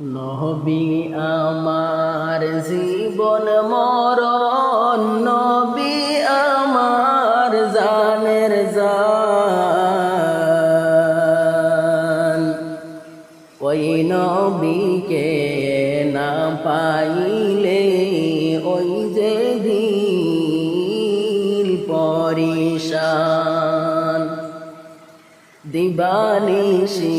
নবী আমার জীবন মরণ, নবী আমার জানের জান। ওই নবীকে না পাইলে ওই যে দিল পরিশান। দিবানিশি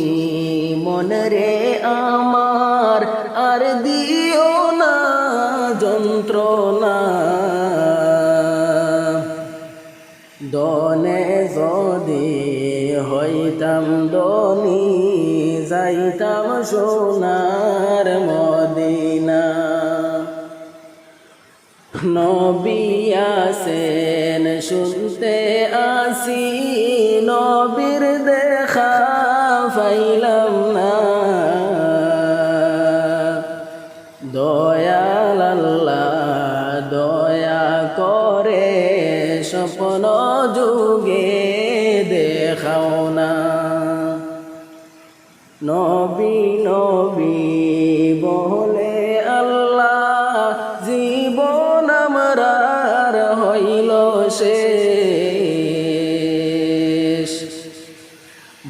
মন রে আমার আর দিও না যন্ত্রণা। দনে যদি হইতাম দনি, যাইতাম সোনার মদিনা। নবী আসেন শুনতে আসি, নবীর দেখা পাইলাম না দয়াল আল্লাহ দয়া করে স্বপ্ন যুগে দেখাও না। নবী নবী বলে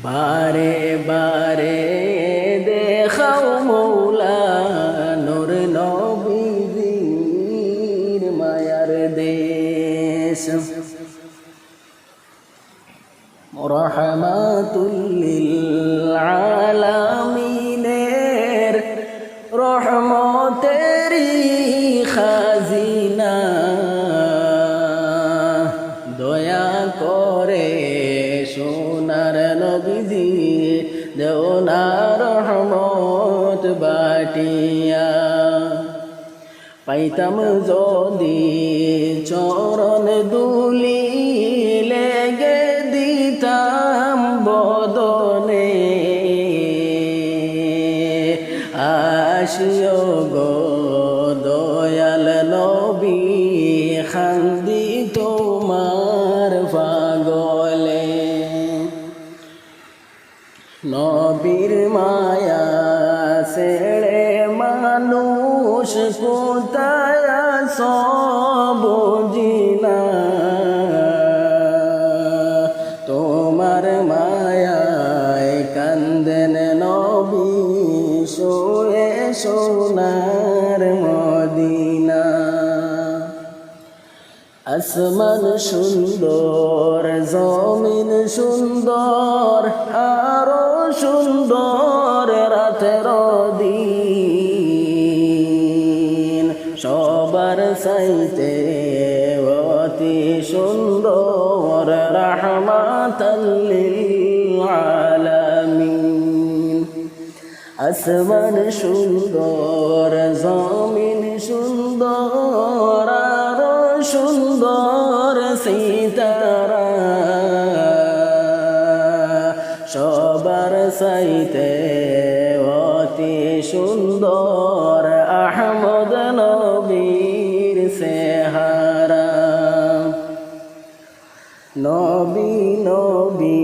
বারে বারে দেখাও মৌলা নোর নবীর মায়ার দেশ। নবীজি দেও না রহমত বাটিয়া। পাইতাম যদি চরণ দুলি নবীর মায়া ছেড়ে মানুষ কোথায়? আসমান সুন্দর, জমিন সুন্দর, আরও সুন্দর রাতের দিন। সবার সাইতে অতি সুন্দর রহমাতাল্লিল আলামিন আসমান সুন্দর, জমিন সুন্দর সুন্দর সীতারা। সবার সাইতে অতি সুন্দর আহমদ নবীর সেহারা নবী নবী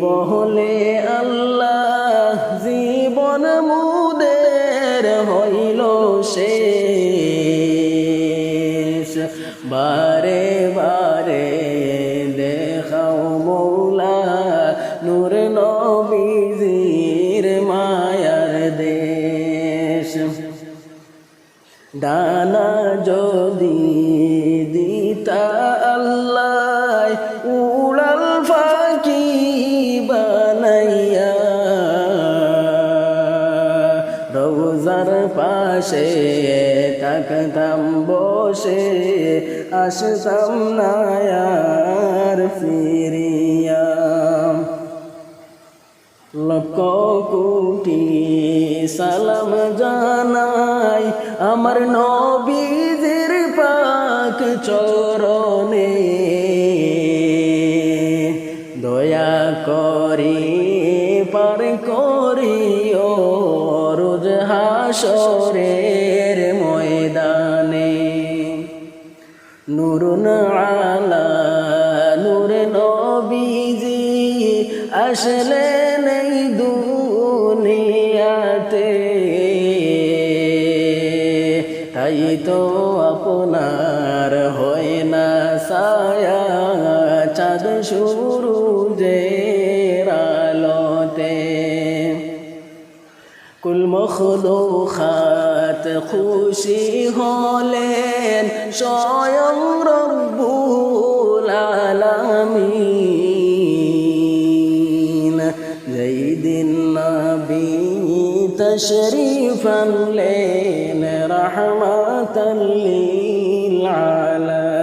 বহলে আল্লাহ ডানা যদি দিতা আল্লাহ উড়াল ফাঁকি বানাইয়া, রোজার পাশে তাকতাম বসে আসতাম নায়ার ফিরিয়া। লক্ষ কোটি সালাম জানাই আমার নবীজির পাক চরণে। দয়া করি, পার করিও রোজ হাসরের ময়দানে। নুরুন আলা, নূর নবীজি আসলে নেই দুনিয়াতে। তাই তো আপনার হয় না সায়া চাঁদ শুরু যে আলোতে। কুলমখলো খাত খুশি হলেন স্বয়ং রব্বুল سيد النبي تشريفا لين رحمة للعالم